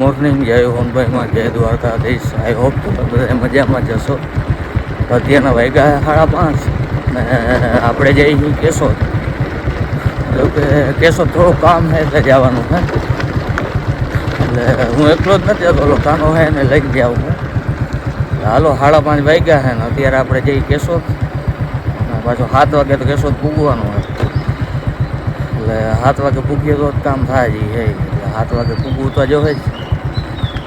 Morning જય હોનભાઈમાં જય Dwarkadhish. I hope તમે બધા મજામાં જશો અત્યારના વાગ્યા સાડા પાંચ ને આપણે જઈએ કેશોદ. એટલે કે કેશોદ થોડું કામ છે એટલે જવાનું હે. એટલે હું એકલો જ નથી હતો કાનો ને લઈ જાઉં હું. હાલો સાડા પાંચ વાગ્યા છે ને અત્યારે આપણે જઈએ કેશોદ. પાછું સાત વાગે તો કેશોદ પૂગવાનું હોય એટલે સાત વાગે પૂગીએ તો જ કામ થાય છે સાત વાગે પૂગવું તો જ એટલે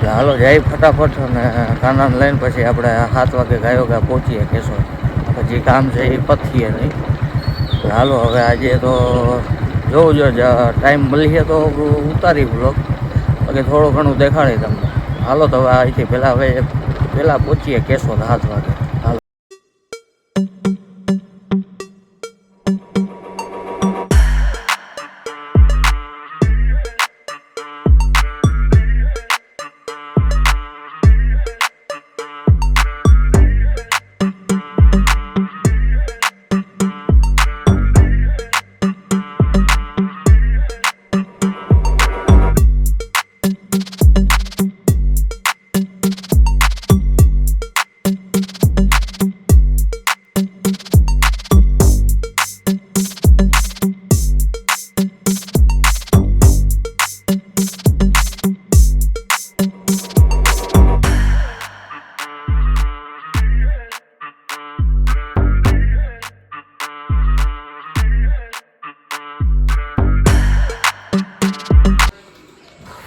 હાલો જાય ફટાફટ અને કાનાને લઈને પછી આપણે સાત વાગે ગાયો ગા પહોંચીએ કેશો પછી કામ છે એ પથીએ નહીં એટલે હાલો હવે આજે તો જોવું જો ટાઈમ મળીએ તો ઉતારી બ્લોક બાકી થોડું ઘણું દેખાડી તમને. હાલો તો હવે અહીંથી પહેલાં હવે પહેલાં પહોંચીએ કેશો સાત વાગે.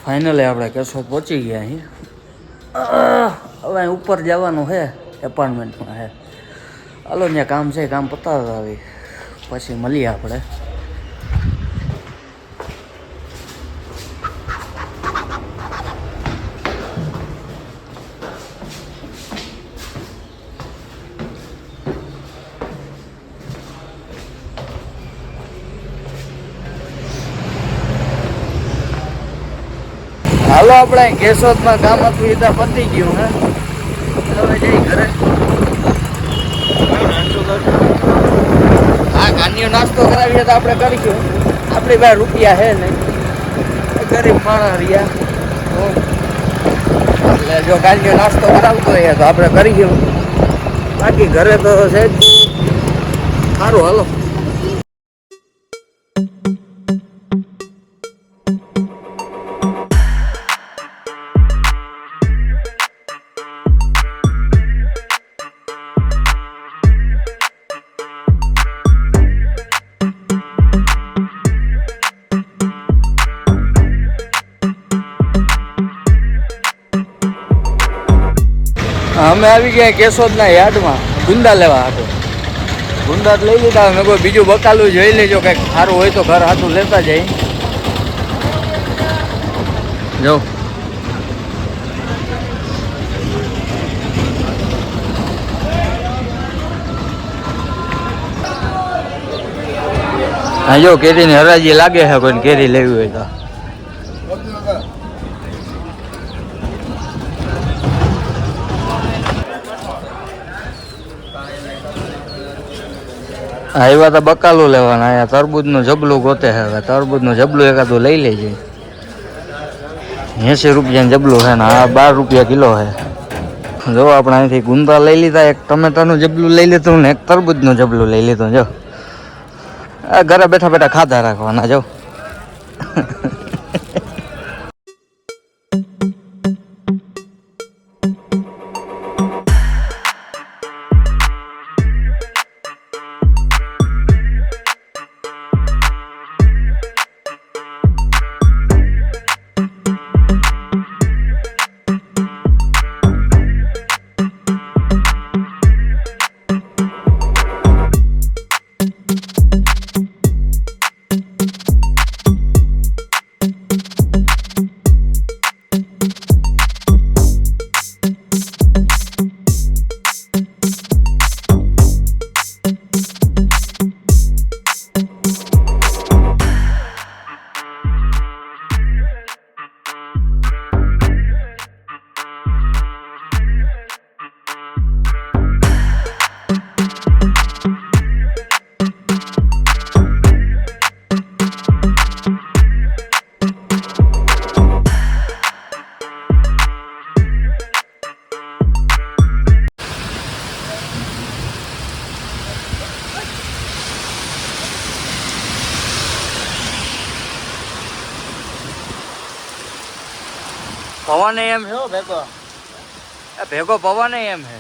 ફાઇનલી આપણે કેશો પહોંચી ગયા અહીં. હવે અહીં ઉપર જવાનું છે એપાર્ટમેન્ટમાં છે. હાલો, ત્યાં કામ છે, કામ પતાવતા આવી. પછી મળીએ આપણે. હાલો આપણે કેશોદમાં કામ હતું એ પતી ગયું, હે? હવે જઈ ઘરે. હા કાનીયો નાસ્તો કરાવીએ તો આપણે કરીશું. આપણી પાસે રૂપિયા હે નહીં. ગરીબ માણસ રહ્યા. એટલે જો કાનીયો નાસ્તો કરાવતો હોય તો આપણે કરીશું. બાકી ઘરે તો છે સારું, હાલો. અમે આવી ગયા કેશોદના યાર્ડમાં, ગુંદા લેવા હતો ગુંદા લઈ લીધા મેં કોઈ બીજું બકાલું જોઈ લેજો, કંઈક સારું હોય તો ઘર હાથું લેતા જાય જો હા, જો કેરીની હરાજી લાગે છે કોઈને કેરી લેવી હોય તો. આવ્યા તો બકાલું લેવાના, અહીંયા તરબૂજનું જબલું ગોતે હવે. તરબૂજનું જબલું એકાદું લઈ લેજે. એંસી રૂપિયાનું જબલું છે ને આ બાર રૂપિયા કિલો છે. જો આપણે અહીંથી ગુંદા લઈ લીધા, એક ટમેટાનું જબલું લઈ લીધું ને એક તરબૂજનું જબલું લઈ લીધું, જો. આ ઘરે બેઠા બેઠા ખાધા રાખવાના, જો. પવન એમ છે ભેગો. એ ભેગો પવન એમ છે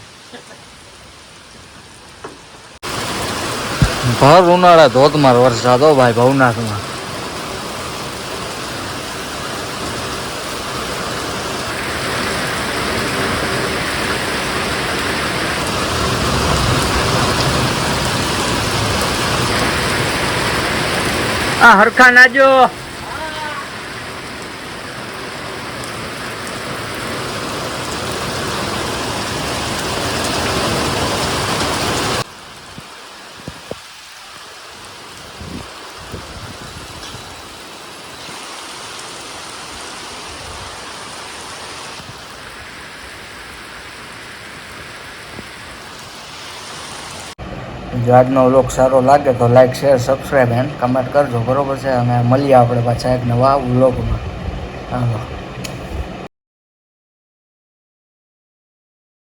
ભર ઉનાળા ધોધમાર વરસાદ હો ભાઈ ભવનાથમાં. આ હરખા નાજો જો આજનો વ્લોગ સારો લાગે તો like share subscribe and comment કરજો. બરોબર છે? અને મળીએ આપણે પાછા એક નવા વ્લોગમાં. હાલો.